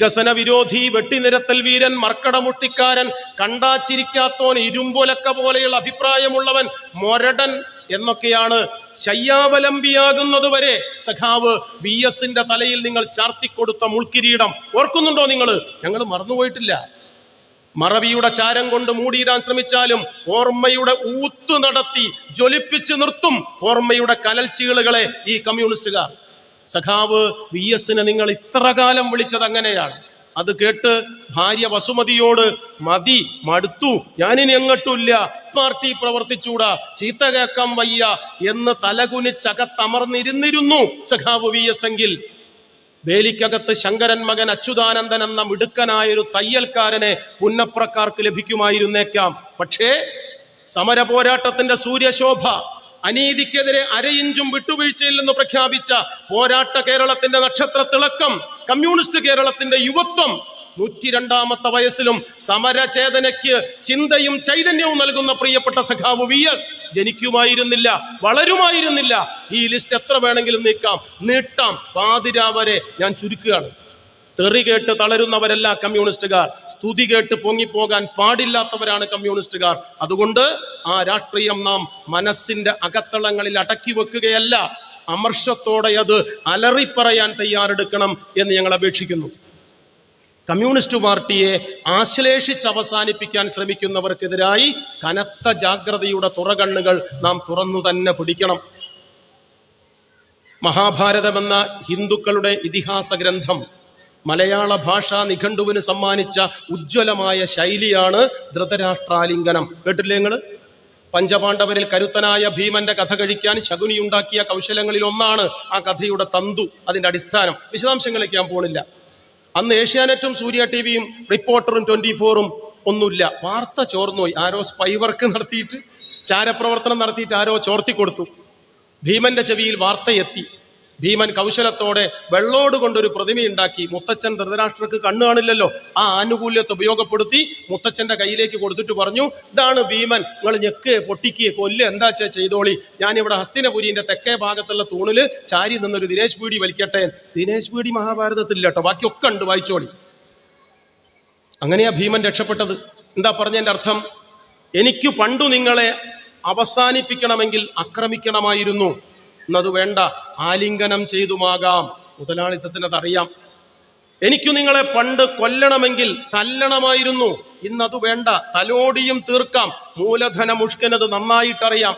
വികസന വിരോധി വെട്ടിനിരത്തൽ വീരൻ മർക്കടമുട്ടിക്കാരൻ കണ്ടാച്ചിരിക്കാത്തോൻ ഇരുമ്പൊലക്ക പോലെയുള്ള അഭിപ്രായമുള്ളവൻ മൊരടൻ എന്നൊക്കെയാണ് ശയ്യാവലംബിയാകുന്നത് വരെ സഖാവ് വി എസിന്റെ തലയിൽ നിങ്ങൾ ചാർത്തിക്കൊടുത്ത മുൾക്കിരീടം ഓർക്കുന്നുണ്ടോ നിങ്ങൾ ഞങ്ങൾ മറന്നുപോയിട്ടില്ല. മറവിയുടെ ചാരം കൊണ്ട് മൂടിയിടാൻ ശ്രമിച്ചാലും ഓർമ്മയുടെ ഊത്തു നടത്തി ജ്വലിപ്പിച്ചു നിർത്തും ഓർമ്മയുടെ കലൽച്ചീളുകളെ ഈ കമ്മ്യൂണിസ്റ്റുകാർ. സഖാവ് വി എസിനെ നിങ്ങൾ ഇത്ര കാലം വിളിച്ചത് അങ്ങനെയാണ്. അത് കേട്ട് ഭാര്യ വസുമതിയോട് മതി മടുത്തു. ഞാനിനി എങ്ങട്ടില്ല പാർട്ടി പ്രവർത്തിച്ചൂടാ. ചീത്ത കേക്കം വയ്യ എന്ന് തലകുനിച്ചകത്തമർന്നിരുന്നിരുന്നു സഖാവ് വി എസ് എങ്കിൽ വേലിക്കകത്ത് ശങ്കരൻ മകൻ അച്യുതാനന്ദൻ എന്ന മിടുക്കനായൊരു തയ്യൽക്കാരനെ പുന്നപ്രക്കാർക്ക് ലഭിക്കുമായിരുന്നേക്കാം. പക്ഷേ സമര പോരാട്ടത്തിന്റെ സൂര്യശോഭ അനീതിക്കെതിരെ അരയിഞ്ചും വിട്ടുവീഴ്ചയില്ലെന്ന് പ്രഖ്യാപിച്ച പോരാട്ട കേരളത്തിന്റെ നക്ഷത്ര തിളക്കം കമ്മ്യൂണിസ്റ്റ് കേരളത്തിന്റെ യുവത്വം നൂറ്റി രണ്ടാമത്തെ വയസ്സിലും സമരചേതനയ്ക്ക് ചിന്തയും ചൈതന്യവും നൽകുന്ന പ്രിയപ്പെട്ട സഖാവ് വി എസ് ജനിക്കുമായിരുന്നില്ല വളരുമായിരുന്നില്ല. ഈ ലിസ്റ്റ് എത്ര വേണമെങ്കിലും നീക്കാം നീട്ടാം. പാതിരാ വരെ ഞാൻ ചുരുക്കുകയാണ്. തെറി കേട്ട് തളരുന്നവരല്ല കമ്മ്യൂണിസ്റ്റുകാർ. സ്തുതി കേട്ട് പൊങ്ങിപ്പോകാൻ പാടില്ലാത്തവരാണ് കമ്മ്യൂണിസ്റ്റുകാർ. അതുകൊണ്ട് ആ രാഷ്ട്രീയം നാം മനസ്സിന്റെ അകത്തളങ്ങളിൽ അടക്കി വെക്കുകയല്ല അമർഷത്തോടെ അത് അലറിപ്പറയാൻ തയ്യാറെടുക്കണം എന്ന് ഞങ്ങൾ അപേക്ഷിക്കുന്നു. കമ്മ്യൂണിസ്റ്റ് പാർട്ടിയെ ആശ്ലേഷിച്ച് അവസാനിപ്പിക്കാൻ ശ്രമിക്കുന്നവർക്കെതിരായി കനത്ത ജാഗ്രതയുടെ തുറകണ്ണുകൾ നാം തുറന്നു തന്നെ പിടിക്കണം. മഹാഭാരതമെന്ന ഹിന്ദുക്കളുടെ ഇതിഹാസ ഗ്രന്ഥം മലയാള ഭാഷാ നിഘണ്ടുവിന് സമ്മാനിച്ച ഉജ്ജ്വലമായ ശൈലിയാണ് ധൃതരാഷ്ട്രാലിംഗനം. കേട്ടില്ലേ നിങ്ങൾ പഞ്ചപാണ്ഡവരിൽ കരുത്തനായ ഭീമന്റെ കഥ കഴിക്കാൻ ശകുനി ഉണ്ടാക്കിയ കൗശലങ്ങളിൽ ഒന്നാണ് ആ കഥയുടെ തന്തു. അതിന്റെ അടിസ്ഥാനം. വിശദാംശങ്ങളിലേക്ക് ഞാൻ പോണില്ല. അന്ന് ഏഷ്യാനെറ്റും സൂര്യ ടി വിയും റിപ്പോർട്ടറും ട്വന്റി ഫോറും ഒന്നുമില്ല. വാർത്ത ചോർന്നുപോയി. ആരോ സ്പൈ വർക്ക് നടത്തിയിട്ട് ചാരപ്രവർത്തനം നടത്തിയിട്ട് ആരോ ചോർത്തി കൊടുത്തു ഭീമന്റെ ചെവിയിൽ വാർത്തയെത്തി ഭീമൻ കൗശലത്തോടെ വെള്ളോട് കൊണ്ടൊരു പ്രതിമയുണ്ടാക്കി. മുത്തച്ഛൻ ധൃതരാഷ്ട്രക്ക് കണ്ണു കാണില്ലല്ലോ. ആ ആനുകൂല്യത്തെ ഉപയോഗപ്പെടുത്തി മുത്തച്ഛന്റെ കയ്യിലേക്ക് കൊടുത്തിട്ട് പറഞ്ഞു ഇതാണ് ഭീമൻ. നിങ്ങൾ ഞെക്ക് പൊട്ടിക്കുക കൊല്ല് എന്താ ചേ ചെയ്തോളി. ഞാനിവിടെ ഹസ്തിനപുരിന്റെ തെക്കേ ഭാഗത്തുള്ള തൂണിൽ ചാരി നിന്നൊരു ദിനേശ് പീടി വലിക്കട്ടെ. ദിനേശ് പീടി മഹാഭാരതത്തിൽ കേട്ടോ ബാക്കിയൊക്കെ ഉണ്ട് വായിച്ചോളി. അങ്ങനെയാ ഭീമൻ രക്ഷപ്പെട്ടത്. എന്താ പറഞ്ഞതിന്റെ അർത്ഥം? എനിക്ക് പണ്ടു നിങ്ങളെ അവസാനിപ്പിക്കണമെങ്കിൽ ആക്രമിക്കണമായിരുന്നു എന്നത് വേണ്ട. ആലിംഗനം ചെയ്തുമാകാം. മുതലാളിത്തത്തിന് അതറിയാം എനിക്കു നിങ്ങളെ പണ്ട് കൊല്ലണമെങ്കിൽ തല്ലണമായിരുന്നു. ഇന്നത് വേണ്ട. തലോടിയും തീർക്കാം. മൂലധന മുഷ്കനത് നന്നായിട്ടറിയാം.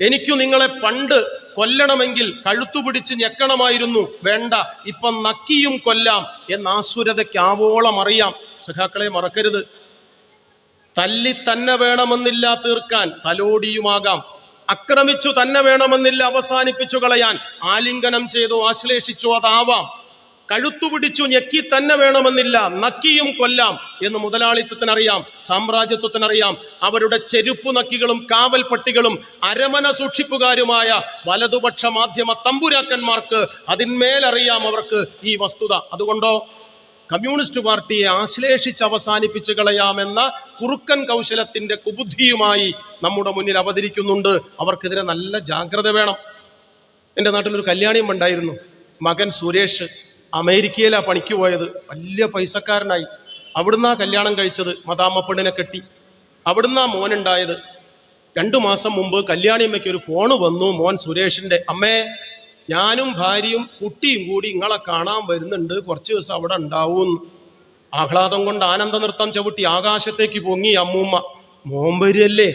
എനിക്കു നിങ്ങളെ പണ്ട് കൊല്ലണമെങ്കിൽ കഴുത്തുപിടിച്ച് ഞെക്കണമായിരുന്നു. വേണ്ട. ഇപ്പം നക്കിയും കൊല്ലാം. എന്ന ആസുരതയ്ക്ക് ആവോളം അറിയാം. സഖാക്കളെ മറക്കരുത്. തല്ലി തന്നെ വേണമെന്നില്ല തീർക്കാൻ തലോടിയുമാകാം. ആക്രമിച്ചു തന്നെ വേണമെന്നില്ല അവസാനിപ്പിച്ചു കളയാൻ. ആലിംഗനം ചെയ്തു ആശ്ലേഷിച്ചു അതാവാം. കഴുത്തുപിടിച്ചു ഞെക്കി തന്നെ വേണമെന്നില്ല. നക്കിയും കൊല്ലാം എന്ന് മുതലാളിത്തത്തിനറിയാം സാമ്രാജ്യത്വത്തിനറിയാം. അവരുടെ ചെരുപ്പു നക്കികളും കാവൽ പട്ടികളും അരമന സൂക്ഷിപ്പുകാരുമായ വലതുപക്ഷ മാധ്യമ തമ്പുരാക്കന്മാർക്ക് അതിന്മേലറിയാം അവർക്ക് ഈ വസ്തുത. അതുകൊണ്ടോ? കമ്മ്യൂണിസ്റ്റ് പാർട്ടിയെ ആശ്ലേഷിച്ച് അവസാനിപ്പിച്ച് കളയാമെന്ന കുറുക്കൻ കൗശലത്തിന്റെ കുബുദ്ധിയുമായി നമ്മുടെ മുന്നിൽ അവതരിക്കുന്നുണ്ട്. അവർക്കെതിരെ നല്ല ജാഗ്രത വേണം. എന്റെ നാട്ടിലൊരു കല്യാണിയും ഉണ്ടായിരുന്നു. മകൻ സുരേഷ് അമേരിക്കയിലാണ് പണിക്ക് പോയത്. വലിയ പൈസക്കാരനായി. അവിടുന്ന് ആ കല്യാണം കഴിച്ചത് മതാമ്മപ്പെണ്ണിനെ കെട്ടി. അവിടുന്ന് ആ മോനുണ്ടായത്. രണ്ടു മാസം മുമ്പ് കല്യാണിയമ്മയ്ക്ക് ഒരു ഫോണ് വന്നു മോൻ സുരേഷിന്റെ അമ്മേ ഞാനും ഭാര്യയും കുട്ടിയും കൂടി ഇങ്ങളെ കാണാൻ വരുന്നുണ്ട്. കുറച്ച് ദിവസം അവിടെ ഉണ്ടാവും. ആഹ്ലാദം കൊണ്ട് ആനന്ദ നൃത്തം ചവിട്ടി ആകാശത്തേക്ക് പൊങ്ങി അമ്മൂമ്മ. മോമ്പരിയല്ലേ?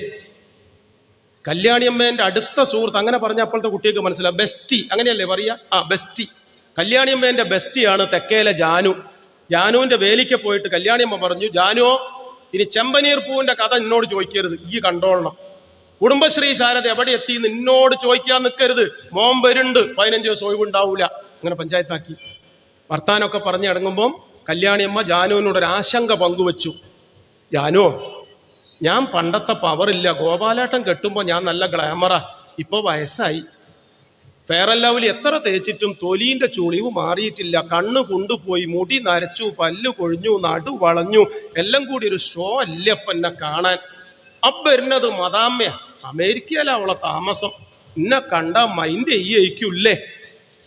കല്യാണിയമ്മേന്റെ അടുത്ത സുഹൃത്ത് അങ്ങനെ പറഞ്ഞ അപ്പോഴത്തെ കുട്ടികൾക്ക് മനസ്സിലാവും ബെസ്റ്റി അങ്ങനെയല്ലേ പറയാ? ആ ബെസ്റ്റി. കല്യാണിയമ്മേന്റെ ബെസ്റ്റിയാണ് തെക്കേലെ ജാനു. ജാനുവിന്റെ വേലിക്ക് പോയിട്ട് കല്യാണിയമ്മ പറഞ്ഞു ജാനുവോ ഇനി ചെമ്പനീർ പൂവിന്റെ കഥ എന്നോട് ചോദിക്കരുത്. ഈ കണ്ടോളണം. കുടുംബശ്രീ ശാരദ എവിടെ എത്തി? നിന്നോട് ചോദിക്കാൻ നിൽക്കരുത് മോം വരുണ്ട്. പതിനഞ്ച് ദിവസം ഒഴിവുണ്ടാവൂല. അങ്ങനെ പഞ്ചായത്താക്കി. വർത്താനൊക്കെ പറഞ്ഞിടങ്ങുമ്പം കല്യാണിയമ്മ ജാനുവിനോട് ഒരു ആശങ്ക പങ്കുവച്ചു. ജാനു ഞാൻ പണ്ടത്തെ പവറില്ല ഗോപാലേട്ടൻ കെട്ടുമ്പോൾ ഞാൻ നല്ല ഗ്ലാമറാ ഇപ്പോൾ വയസ്സായി. ഫെയർ എത്ര തേച്ചിട്ടും തൊലീന്റെ ചുളിവ് മാറിയിട്ടില്ല. കണ്ണ് കൊണ്ടുപോയി. മുടി നരച്ചു. പല്ല് കൊഴിഞ്ഞു. നടു വളഞ്ഞു. എല്ലാം കൂടി ഒരു ഷോ അല്ലപ്പന്നെ കാണാൻ? എന്നെ കാണാൻ അപ്പരുന്നത് മതാമ്മയ അമേരിക്കയിലാ അവളെ താമസം. എന്നെ കണ്ട മൈൻഡ് ചെയ്യയിക്കൂല്ലേ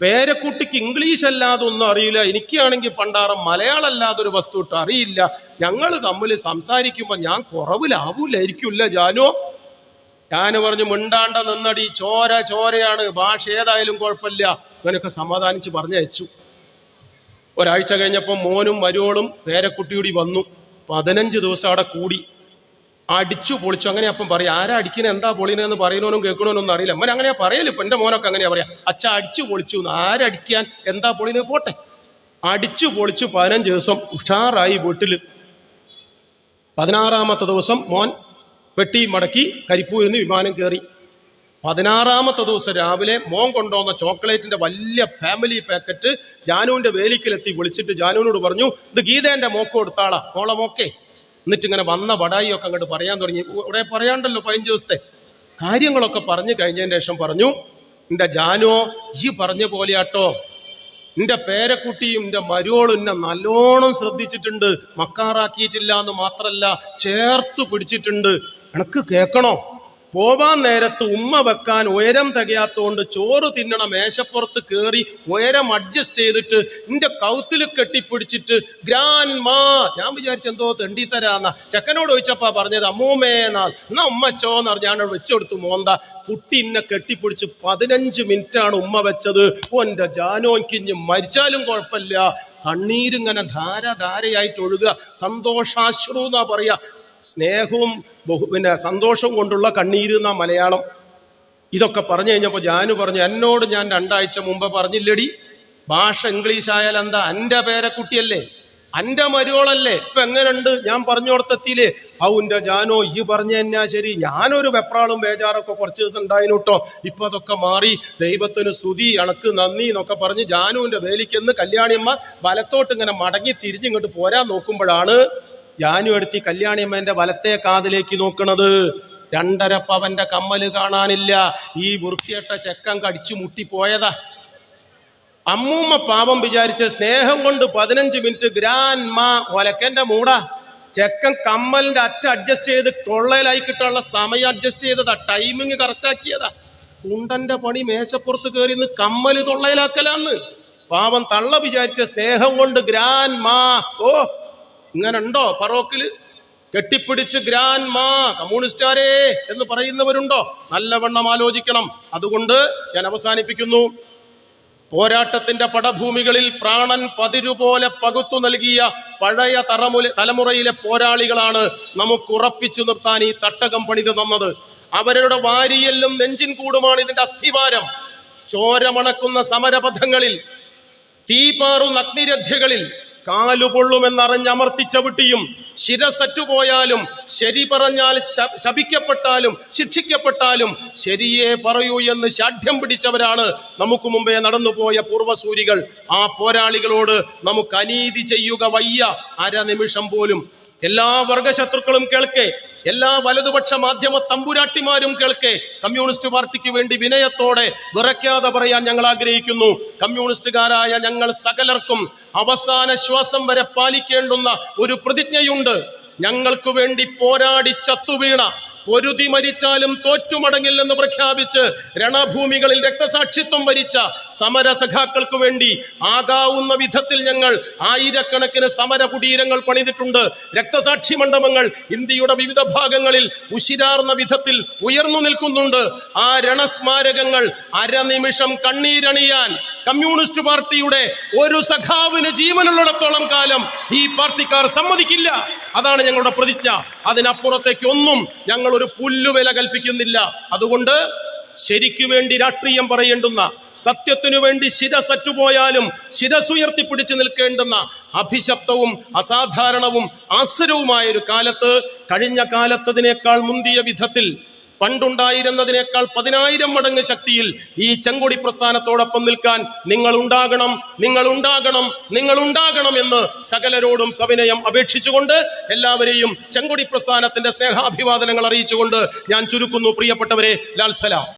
പേരക്കുട്ടിക്ക് ഇംഗ്ലീഷ് അല്ലാതെ ഒന്നും അറിയില്ല. എനിക്കാണെങ്കിൽ പണ്ടാറം മലയാളം അല്ലാതെ ഒരു വസ്തു ഇട്ട് അറിയില്ല. ഞങ്ങൾ തമ്മിൽ സംസാരിക്കുമ്പോൾ ഞാൻ കുറവിലാവൂലായിരിക്കില്ല ജാനോ. ഞാൻ പറഞ്ഞു മിണ്ടാണ്ട നിന്നടി. ചോര ചോരയാണ്. ഭാഷ ഏതായാലും കുഴപ്പമില്ല. ഇവനൊക്കെ സമാധാനിച്ച് പറഞ്ഞയച്ചു. ഒരാഴ്ച കഴിഞ്ഞപ്പോൾ മോനും മരുവളും പേരക്കുട്ടിയൂടി വന്നു. പതിനഞ്ച് ദിവസം അവിടെ കൂടി. അടിച്ചു പൊളിച്ചു. അങ്ങനെ അപ്പം പറയാം ആരാ അടിക്കണ? എന്താ പൊളിനെന്ന് പറയുന്നവനും കേൾക്കണമെന്നൊന്നും അറിയില്ല. മോൻ അങ്ങനെയാ പറയൽ ഇപ്പം എന്റെ മോനൊക്കെ അങ്ങനെയാ പറയാ. അച്ഛ അടിച്ചു പൊളിച്ചു. ആരടിക്കാൻ എന്താ പൊളിന് പോട്ടെ. അടിച്ചു പൊളിച്ചു പതിനഞ്ച് ദിവസം ഉഷാറായി വീട്ടിൽ പതിനാറാമത്തെ ദിവസം മോൻ പെട്ടി മടക്കി കരിപ്പൂരിൽ നിന്ന് വിമാനം കയറി. പതിനാറാമത്തെ ദിവസം രാവിലെ മോൻ കൊണ്ടുവന്ന ചോക്ലേറ്റിന്റെ വലിയ ഫാമിലി പാക്കറ്റ് ജാനുവിന്റെ വേലിക്കലെത്തി വിളിച്ചിട്ട് ജാനുവിനോട് പറഞ്ഞു ഇത് ഗീതേന്റെ മോക്ക് കൊടുത്താളാ. മോളെ മോക്കെ. എന്നിട്ട് ഇങ്ങനെ വന്ന വടായിയൊക്കെ അങ്ങോട്ട് പറയാൻ തുടങ്ങി. ഇവിടെ പറയാണ്ടല്ലോ പതിനഞ്ച് ദിവസത്തെ. കാര്യങ്ങളൊക്കെ പറഞ്ഞു കഴിഞ്ഞതിന് ശേഷം പറഞ്ഞു എന്റെ ജാനോ ഈ പറഞ്ഞ പോലെയാട്ടോ. എന്റെ പേരക്കുട്ടിയും എന്റെ മരുവോളും എന്നെ നല്ലോണം ശ്രദ്ധിച്ചിട്ടുണ്ട്. മക്കാറാക്കിയിട്ടില്ല എന്ന് മാത്രല്ല ചേർത്ത് പിടിച്ചിട്ടുണ്ട്. എനക്ക് കേൾക്കണോ? പോവാൻ നേരത്ത് ഉമ്മ വെക്കാൻ ഉയരം തികയാത്തോണ്ട് ചോറ് തിന്നണ മേശപ്പുറത്ത് കയറി ഉയരം അഡ്ജസ്റ്റ് ചെയ്തിട്ട് എന്റെ കൗത്തിൽ കെട്ടിപ്പിടിച്ചിട്ട് ഗ്രാൻഡ് മാ ഞാൻ വിചാരിച്ചെന്തോ തെണ്ടി തരാന്ന. ചെക്കനോട് ചോദിച്ചപ്പാ പറഞ്ഞത് അമ്മൂമ്മേന്നാ എന്നാ. ഉമ്മച്ചോന്ന് പറഞ്ഞ് ഞാനോട് വെച്ചുകൊടുത്തു മോന്ത. കുട്ടി എന്നെ കെട്ടിപ്പിടിച്ച് പതിനഞ്ച് മിനിറ്റാണ് ഉമ്മ വെച്ചത്. ഓന്റെ ജാനോൻകിഞ്ഞ് മരിച്ചാലും കുഴപ്പമില്ല. കണ്ണീരിങ്ങനെ ധാരധാരയായിട്ട് ഒഴുകുക. സന്തോഷാശ്രു എന്നാ പറയാ. സ്നേഹവും ബഹു പിന്നെ സന്തോഷവും കൊണ്ടുള്ള കണ്ണീര് എന്ന മലയാളം. ഇതൊക്കെ പറഞ്ഞു കഴിഞ്ഞപ്പോൾ ജാനു പറഞ്ഞു എന്നോട് ഞാൻ രണ്ടാഴ്ച മുമ്പ് പറഞ്ഞില്ലടി. ഭാഷ ഇംഗ്ലീഷ് ആയാൽ എന്താ? എന്റെ പേരക്കുട്ടിയല്ലേ? എന്റെ മരുവോളല്ലേ ഇപ്പൊ എങ്ങനെയുണ്ട് ഞാൻ പറഞ്ഞു ഔ ഔന്റെ ജാനോ ഈ പറഞ്ഞു തന്നെയാ ശരി? ഞാനൊരു വെപ്രാളും ബേജാറൊക്കെ കുറച്ച് ദിവസം ഉണ്ടായിരുന്നു കേട്ടോ ഇപ്പൊ അതൊക്കെ മാറി. ദൈവത്തിന് സ്തുതി അണക്ക് നന്ദി എന്നൊക്കെ പറഞ്ഞ് ജാനുവിന്റെ വേലിക്കെന്ന് കല്യാണിയമ്മ വലത്തോട്ട് ഇങ്ങനെ മടങ്ങി തിരിഞ്ഞിങ്ങോട്ട് പോരാൻ നോക്കുമ്പോഴാണ് ജാനു എടുത്തി കല്യാണിയമ്മന്റെ വലത്തെ കാതിലേക്ക് നോക്കണത്. രണ്ടര പവന്റെ കമ്മൽ കാണാനില്ല. ഈ വൃത്തിയട്ട ചെക്കൻ കടിച്ചു മുട്ടിപ്പോയതാ. അമ്മൂമ്മ പാപം വിചാരിച്ച സ്നേഹം കൊണ്ട് പതിനഞ്ച് മിനിറ്റ് ഗ്രാൻഡ് മാ ഒലക്കന്റെ മൂടാ. ചെക്കൻ കമ്മലിന്റെ അറ്റ അഡ്ജസ്റ്റ് ചെയ്ത് തൊള്ളയിലായി കിട്ടാനുള്ള സമയം അഡ്ജസ്റ്റ് ചെയ്തതാ. ടൈമിങ് കറക്റ്റാക്കിയതാ കുണ്ടന്റെ പണി മേശപ്പുറത്ത് കയറി നിന്ന് കമ്മൽ തൊള്ളയിലാക്കലാന്ന്. പാവം തള്ള വിചാരിച്ച സ്നേഹം കൊണ്ട് ഗ്രാൻഡ് മാ ഓ ഇങ്ങനെ ഉണ്ടോ ഫറോക്കിൽ? കെട്ടിപ്പിടിച്ച് ഗ്രാൻമാ കമ്മ്യൂണിസ്റ്റാരെ എന്ന് പറയുന്നവരുണ്ടോ? നല്ലവണ്ണം ആലോചിക്കണം. അതുകൊണ്ട് ഞാൻ അവസാനിപ്പിക്കുന്നു. പോരാട്ടത്തിന്റെ പടഭൂമികളിൽ പ്രാണൻ പതിരുപോലെ പകുത്തു നൽകിയ പഴയ തറമുല തലമുറയിലെ പോരാളികളാണ് നമുക്ക് ഉറപ്പിച്ചു നിർത്താൻ ഈ തട്ടകം പണിത് തന്നത്. അവരുടെ വാരിയെല്ലും നെഞ്ചിൻ കൂടുമാണ് ഇതിന്റെ അസ്ഥിവാരം. ചോരമണക്കുന്ന സമരപഥങ്ങളിൽ തീപാറുന്ന അഗ്നിരഥ്യകളിൽ കാലുപൊള്ളുമെന്നറിഞ്ഞമർത്തിച്ചവിട്ടിയും ശിരസറ്റുപോയാലും ശരി പറഞ്ഞാൽ ശപിക്കപ്പെട്ടാലും ശിക്ഷിക്കപ്പെട്ടാലും ശരിയേ പറയൂ എന്ന് ശാഠ്യം പിടിച്ചവരാണ് നമുക്ക് മുമ്പേ നടന്നുപോയ പൂർവസൂരികൾ ആ പോരാളികളോട് നമുക്ക് അനീതി ചെയ്യുക വയ്യ. അര നിമിഷം പോലും. എല്ലാ വർഗശത്രുക്കളും കേൾക്കെ. എല്ലാ വലതുപക്ഷ മാധ്യമ തമ്പുരാട്ടിമാരും കേൾക്കെ കമ്മ്യൂണിസ്റ്റ് പാർട്ടിക്ക് വേണ്ടി വിനയത്തോടെ വിറയ്ക്കാതെ പറയാൻ ഞങ്ങൾ ആഗ്രഹിക്കുന്നു. കമ്മ്യൂണിസ്റ്റുകാരായ ഞങ്ങൾ സകലർക്കും അവസാന ശ്വാസം വരെ പാലിക്കേണ്ടുന്ന ഒരു പ്രതിജ്ഞയുണ്ട്. ഞങ്ങൾക്ക് വേണ്ടി പോരാടി ചത്തുവീണ പൊരുതി മരിച്ചാലും തോറ്റുമടങ്ങില്ലെന്ന് പ്രഖ്യാപിച്ച് രണഭൂമികളിൽ രക്തസാക്ഷിത്വം വരിച്ച സമരസഖാക്കൾക്ക് വേണ്ടി ആകാവുന്ന വിധത്തിൽ ഞങ്ങൾ ആയിരക്കണക്കിന് സമര കുടീരങ്ങൾ പണിതിട്ടുണ്ട്. രക്തസാക്ഷി മണ്ഡപങ്ങൾ ഇന്ത്യയുടെ വിവിധ ഭാഗങ്ങളിൽ ഉശിരാർന്ന വിധത്തിൽ ഉയർന്നു നിൽക്കുന്നുണ്ട്. ആ രണസ്മാരകങ്ങൾ അരനിമിഷം കണ്ണീരണിയാൻ കമ്മ്യൂണിസ്റ്റ് പാർട്ടിയുടെ ഒരു സഖാവിന് ജീവനുള്ളിടത്തോളം കാലം ഈ പാർട്ടിക്കാർ സമ്മതിക്കില്ല. അതാണ് ഞങ്ങളുടെ പ്രതിജ്ഞ. അതിനപ്പുറത്തേക്ക് ഒന്നും ഞങ്ങൾ ഒരു പുല്ലുവില കൽപ്പിക്കുന്നില്ല. അതുകൊണ്ട് ശരിക്കു വേണ്ടി രാഷ്ട്രീയം പറയേണ്ടുന്ന സത്യത്തിനു വേണ്ടി ശിരസറ്റുപോയാലും ശിരസുയർത്തിപ്പിടിച്ചു നിൽക്കേണ്ടുന്ന അഭിശപ്തവും അസാധാരണവും ആസുരവുമായ ഒരു കാലത്ത് കഴിഞ്ഞ കാലത്തതിനേക്കാൾ മുന്തിയ വിധത്തിൽ പണ്ടുണ്ടായിരുന്നതിനേക്കാൾ പതിനായിരം മടങ്ങ് ശക്തിയിൽ ഈ ചെങ്കൊടി പ്രസ്ഥാനത്തോടൊപ്പം നിൽക്കാൻ നിങ്ങൾ ഉണ്ടാകണം നിങ്ങൾ ഉണ്ടാകണം നിങ്ങൾ ഉണ്ടാകണം എന്ന് സകലരോടും സവിനയം അപേക്ഷിച്ചുകൊണ്ട് എല്ലാവരെയും ചെങ്കൊടി പ്രസ്ഥാനത്തിന്റെ സ്നേഹാഭിവാദനങ്ങൾ അറിയിച്ചുകൊണ്ട് ഞാൻ ചുരുക്കുന്നു പ്രിയപ്പെട്ടവരെ ലാൽ സലാം.